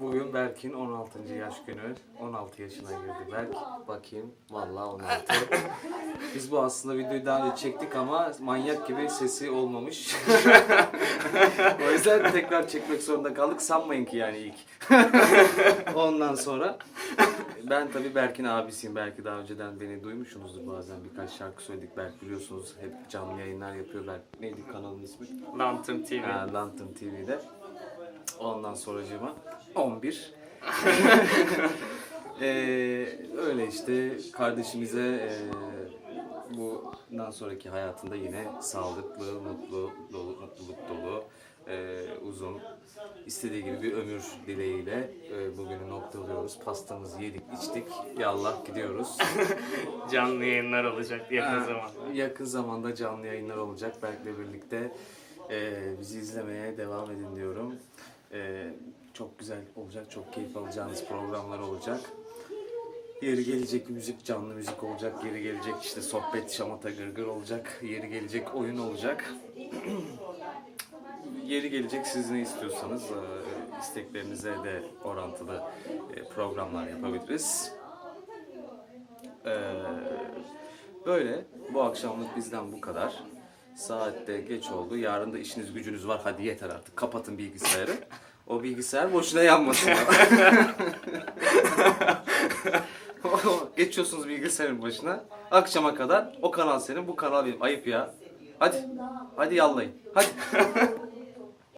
Bugün Berk'in 16. yaş günü. 16 yaşına girdi Berk. Bakayım. Vallahi 16. Biz bu aslında videoyu daha önce çektik ama manyak gibi sesi olmamış. o yüzden tekrar çekmek zorunda kaldık. Sanmayın ki yani ilk. Ondan sonra ben tabii Berk'in abisiyim. Belki daha önceden beni duymuşsunuzdur bazen. Birkaç şarkı söyledik. Berk biliyorsunuz hep canlı yayınlar yapıyor. Berk neydi kanalın ismi? Lantern TV. Ha, Lantern TV'de. Ondan sonracığıma 11. Ee, öyle işte kardeşimize e, bundan sonraki hayatında yine sağlıklı, mutlu, dolu, mutluluk dolu, e, uzun, istediği gibi bir ömür dileğiyle e, bugünü noktalıyoruz. Pastamızı yedik, içtik. Yallah gidiyoruz. Canlı yayınlar olacak yakın zamanda. Yakın zamanda canlı yayınlar olacak. Berk'le birlikte e, bizi izlemeye devam edin diyorum. E, çok güzel olacak, çok keyif alacağınız programlar olacak. Yeri gelecek müzik, canlı müzik olacak. Yeri gelecek işte sohbet, şamata, gırgır olacak. Yeri gelecek oyun olacak. Yeri gelecek siz ne istiyorsanız e, isteklerinize de orantılı e, programlar yapabiliriz. Ee, böyle. Bu akşamlık bizden bu kadar. Saatte geç oldu. Yarın da işiniz gücünüz var. Hadi yeter artık. Kapatın bilgisayarı. O bilgisayar boşuna yanmasın. Geçiyorsunuz bilgisayarın başına. Akşama kadar o kanal senin, bu kanal benim. Ayıp ya. Hadi. Hadi yallayın. Hadi.